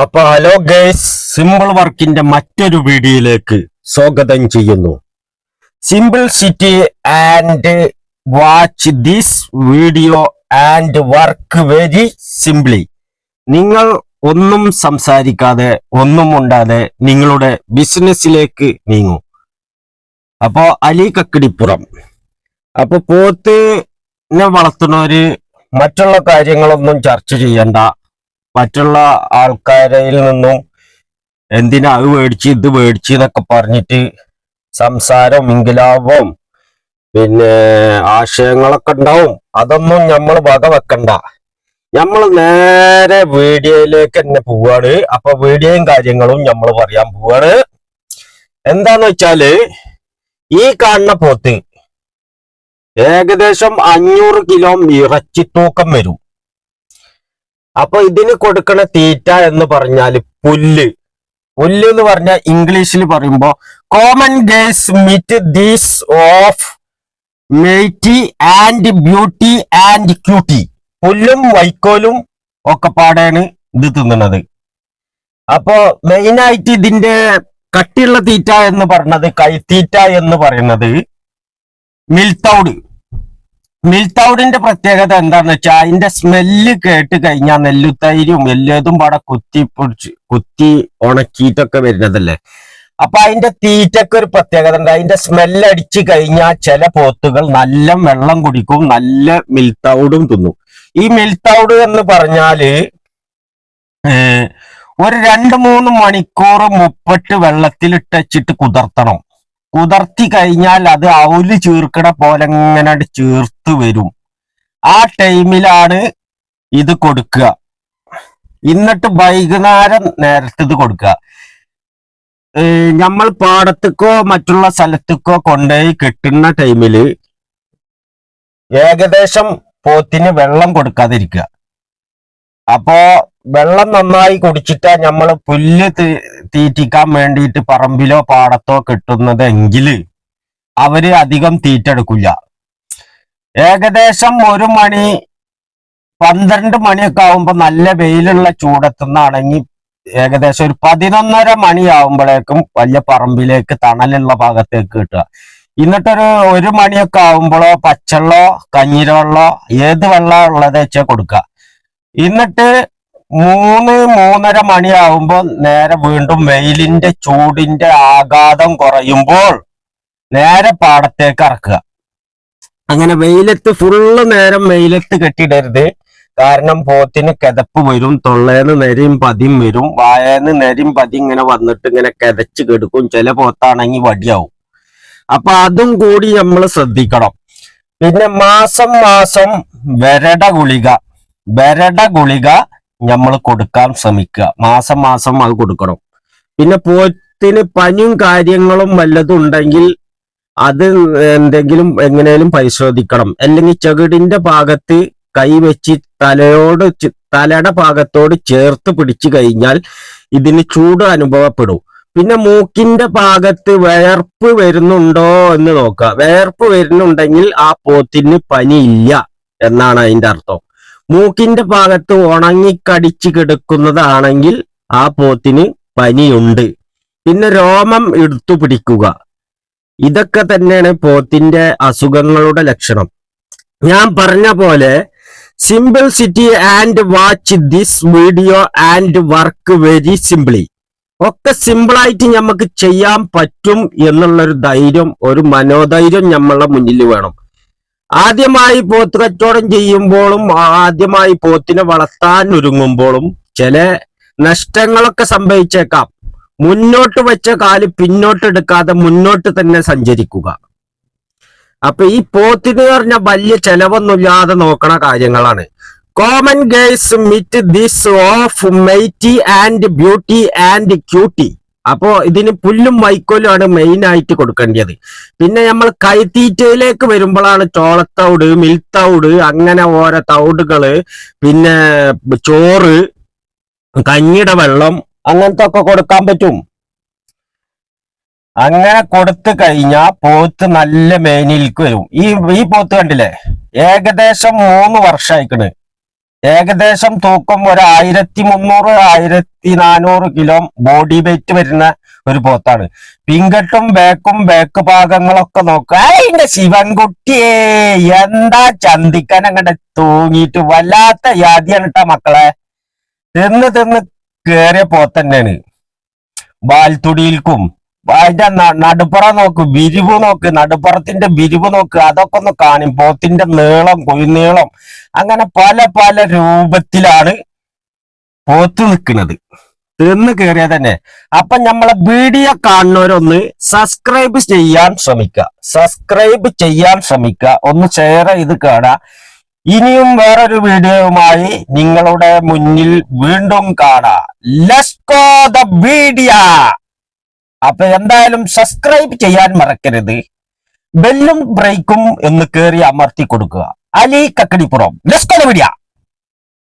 അപ്പൊ hello guys simple വർക്കിന്റെ മറ്റൊരു വീഡിയോയിലേക്ക് സ്വാഗതം ചെയ്യുന്നു. Simple city and watch this video and work very simply നിങ്ങൾ ഒന്നും സംസാരിക്കാതെ ഒന്നും ഉണ്ടാതെ നിങ്ങളുടെ ബിസിനസ്സിലേക്ക് നീങ്ങൂ. അപ്പോ അലി കക്കിടിപ്പുറം. അപ്പൊ പോത്തിനെ വളർത്തുന്നവര് മറ്റുള്ള കാര്യങ്ങളൊന്നും ചർച്ച ചെയ്യണ്ട. മറ്റുള്ള ആൾക്കാരിൽ നിന്നും എന്തിനാ അത് മേടിച്ച് ഇത് മേടിച്ച് എന്നൊക്കെ പറഞ്ഞിട്ട് സംസാരം ഇൻകിലാപം പിന്നെ ആശയങ്ങളൊക്കെ ഉണ്ടാവും. അതൊന്നും നമ്മൾ വക വെക്കണ്ട. നമ്മൾ നേരെ വീഡിയോയിലേക്ക് തന്നെ പോവാണ്. അപ്പൊ വീഡിയോയും കാര്യങ്ങളും നമ്മൾ പറയാൻ പോവാണ്. എന്താന്ന് വെച്ചാൽ ഈ കാണുന്ന പോത്ത് ഏകദേശം അഞ്ഞൂറ് കിലോ ഇറച്ചി തൂക്കം വരും. അപ്പൊ ഇതിന് കൊടുക്കണ തീറ്റ എന്ന് പറഞ്ഞാൽ പുല്ല്. പുല്ല് എന്ന് പറഞ്ഞാൽ ഇംഗ്ലീഷിൽ പറയുമ്പോ common gaze meet these of mighty and beauty and cutie പുല്ലും വൈക്കോലും ഒക്കെ പാടെയാണ് ഇത് തിന്നണത്. അപ്പോ മെയിനായിട്ട് ഇതിന്റെ കട്ടിയുള്ള തീറ്റ എന്ന് പറഞ്ഞത് കൈത്തീറ്റ എന്ന് പറയുന്നത് മിൽത്തൗഡ് മിൽത്തൗഡിന്റെ പ്രത്യേകത എന്താന്ന് വെച്ചാൽ അതിന്റെ സ്മെല്ല് കേട്ട് കഴിഞ്ഞാൽ നെല്ലുത്തൈരും എല്ലതും പാടെ കുത്തി പൊടിച്ച് കുത്തി ഉണക്കിയിട്ടൊക്കെ വരുന്നതല്ലേ? അപ്പൊ അതിന്റെ തീറ്റക്ക് ഒരു പ്രത്യേകത ഉണ്ട് അതിന്റെ സ്മെല്ല് അടിച്ചു കഴിഞ്ഞാൽ ചില പോത്തുകൾ നല്ല വെള്ളം കുടിക്കും നല്ല മിൽത്തൗഡും തിന്നും. ഈ മിൽത്തൗഡ് എന്ന് പറഞ്ഞാൽ ഒരു രണ്ട് മൂന്ന് മണിക്കൂർ മുപ്പട്ട് വെള്ളത്തിലിട്ടച്ചിട്ട് കുതിർത്തണം. കുതിർത്തി കഴിഞ്ഞാൽ അത് അവൽ ചീർക്കണ പോലെ ഇങ്ങനെ ചീർത്ത് വരും. ആ ടൈമിലാണ് ഇത് കൊടുക്കുക. എന്നിട്ട് വൈകുന്നേരം നേരത്തെ ഇത് കൊടുക്കുക. നമ്മൾ പാടത്തേക്കോ മറ്റുള്ള സ്ഥലത്തേക്കോ കൊണ്ടുപോയി കിട്ടുന്ന ടൈമിൽ ഏകദേശം പോത്തിന് വെള്ളം കൊടുക്കാതിരിക്കുക. അപ്പോ വെള്ളം നന്നായി കുടിച്ചിട്ടാ നമ്മൾ പുല്ല് തീറ്റിക്കാൻ വേണ്ടിയിട്ട് പറമ്പിലോ പാടത്തോ കിട്ടുന്നതെങ്കിൽ അവർ അധികം തീറ്റെടുക്കില്ല ഏകദേശം ഒരു മണി പന്ത്രണ്ട് മണിയൊക്കെ ആവുമ്പോ നല്ല വെയിലുള്ള ചൂടത്തുനിന്നാണെങ്കിൽ ഏകദേശം ഒരു പതിനൊന്നര മണിയാവുമ്പോഴേക്കും വലിയ പറമ്പിലേക്ക് തണലുള്ള ഭാഗത്തേക്ക് കിട്ടുക. എന്നിട്ടൊരു ഒരു മണിയൊക്കെ ആവുമ്പോഴോ പച്ചവെള്ളോ കഞ്ഞിരവെള്ളോ ഏത് വെള്ളമോ ഉള്ളത് വെച്ചാൽ കൊടുക്കുക. എന്നിട്ട് മൂന്ന് മൂന്നര മണിയാവുമ്പോൾ നേരെ വീണ്ടും വെയിലിന്റെ ചൂടിന്റെ ആഘാതം കുറയുമ്പോൾ നേരെ പാടത്തേക്ക് ഇറക്കുക. അങ്ങനെ വെയിലത്ത് ഫുള്ള് നേരം വെയിലത്ത് കെട്ടിടരുത്. കാരണം പോത്തിന് കിതപ്പ് വരും തൊള്ളേന്ന് നെരിയും പതിയും വരും. വായേന്ന് നെരിയും പതി ഇങ്ങനെ വന്നിട്ട് ഇങ്ങനെ കിതച്ച് കെടുക്കും. ചില പോത്താണെങ്കിൽ വടിയാവും. അപ്പൊ അതും കൂടി നമ്മൾ ശ്രദ്ധിക്കണം. പിന്നെ മാസം മാസം വരട ഗുളിക വരട ഗുളിക നമ്മൾ കൊടുക്കാൻ ശ്രമിക്കുക. മാസം മാസം അത് കൊടുക്കണം. പിന്നെ പോത്തിന് പനിയും കാര്യങ്ങളും വല്ലതും ഉണ്ടെങ്കിൽ അത് എന്തെങ്കിലും എങ്ങനെയും പരിശോധിക്കണം. അല്ലെങ്കിൽ ചകിടിന്റെ ഭാഗത്ത് കൈവച്ച് തലയോട് തലയുടെ ഭാഗത്തോട് ചേർത്ത് പിടിച്ചു കഴിഞ്ഞാൽ ഇതിന് ചൂട് അനുഭവപ്പെടും. പിന്നെ മൂക്കിന്റെ ഭാഗത്ത് വേർപ്പ് വരുന്നുണ്ടോ എന്ന് നോക്കുക. വേർപ്പ് വരുന്നുണ്ടെങ്കിൽ ആ പോത്തിന് പനിയില്ല എന്നാണ് അതിന്റെ അർത്ഥം. മൂക്കിന്റെ ഭാഗത്ത് ഉണങ്ങിക്കടിച്ച് കിടക്കുന്നതാണെങ്കിൽ ആ പോത്തിന് പനിയുണ്ട്. പിന്നെ രോമം എടുത്തു പിടിക്കുക. ഇതൊക്കെ തന്നെയാണ് പോത്തിന്റെ അസുഖങ്ങളുടെ ലക്ഷണം. ഞാൻ പറഞ്ഞ പോലെ simple city and watch this video and work very simply ഒക്കെ സിമ്പിളായിട്ട് നമുക്ക് ചെയ്യാൻ പറ്റും എന്നുള്ളൊരു ധൈര്യം ഒരു മനോധൈര്യം നമ്മളുടെ മുന്നിൽ വേണം. ആദ്യമായി പോത്ത് കച്ചവടം ചെയ്യുമ്പോഴും ആദ്യമായി പോത്തിനെ വളർത്താൻ ഒരുങ്ങുമ്പോഴും ചില നഷ്ടങ്ങളൊക്കെ സംഭവിച്ചേക്കാം. മുന്നോട്ട് വെച്ച കാൽ പിന്നോട്ട് എടുക്കാതെ മുന്നോട്ട് തന്നെ സഞ്ചരിക്കുക. അപ്പൊ ഈ പോത്തിന് പറഞ്ഞ വലിയ ചെലവൊന്നുമില്ലാതെ നോക്കണ കാര്യങ്ങളാണ്. Common girls meet this of mighty and beauty and cutie അപ്പോ ഇതിന് പുല്ലും വൈക്കോലും ആണ് മെയിൻ ആയിട്ട് കൊടുക്കേണ്ടത് പിന്നെ നമ്മൾ കൈത്തീറ്റയിലേക്ക് വരുമ്പോഴാണ് ചോളത്തൗട് മിൽത്തൗട് അങ്ങനെ ഓരോ തൗടുകൾ പിന്നെ ചോറ് കഞ്ഞിയുടെ വെള്ളം അങ്ങനത്തെ ഒക്കെ കൊടുക്കാൻ പറ്റും. അങ്ങനെ കൊടുത്തു കഴിഞ്ഞാൽ പോത്ത് നല്ല മേനിൽക്ക് വരും. ഈ ഈ പോത്ത് കണ്ടില്ലേ? ഏകദേശം മൂന്ന് വർഷമായിക്കണ് ഏകദേശം തൂക്കം ഒരു ആയിരത്തി മുന്നൂറ് ആയിരത്തി നാനൂറ് കിലോ ബോഡി വെയിറ്റ് വരുന്ന ഒരു പോത്താണ്. പിങ്കട്ടും ബേക്കും ബേക്ക് ഭാഗങ്ങളൊക്കെ നോക്കുക അതിന്റെ ശിവൻകുട്ടിയേ എന്താ ചന്തിക്കൻ അങ്ങോട്ട് തൂങ്ങിയിട്ട് വല്ലാത്ത യാതിയാണ് ഇട്ട മക്കളെ. തിന്ന് തിന്ന് കേറിയ പോത്തന്നെയാണ്. വാൽത്തുടിയിൽക്കും അതിന്റെ നടുപ്പുറ നോക്ക് വിരിവ് നോക്ക് നടുപ്പുറത്തിന്റെ വിരിവ് നോക്ക് അതൊക്കെ ഒന്ന് കാണും. പോത്തിന്റെ നീളം കൊയ്നീളം അങ്ങനെ പല പല രൂപത്തിലാണ് പോത്ത് നിൽക്കുന്നത്. തിന്ന് കയറിയ തന്നെ. അപ്പൊ നമ്മളെ വീഡിയോ കാണുന്നവരൊന്ന് സബ്സ്ക്രൈബ് ചെയ്യാൻ ശ്രമിക്കുക. സബ്സ്ക്രൈബ് ചെയ്യാൻ ശ്രമിക്കുക. ഒന്ന് ഷെയർ ചെയ്ത് കാണുക ഇനിയും വേറൊരു വീഡിയോയുമായി നിങ്ങളുടെ മുന്നിൽ വീണ്ടും കാണാം. ഗോ ദ വീഡിയോ അപ്പൊ എന്തായാലും സബ്സ്ക്രൈബ് ചെയ്യാൻ മറക്കരുത്. ബെല്ലും ബ്രേക്കും എന്ന് കയറി അമർത്തി കൊടുക്കുക. അലി കക്കടിപ്പുറം. ലെസ്കോ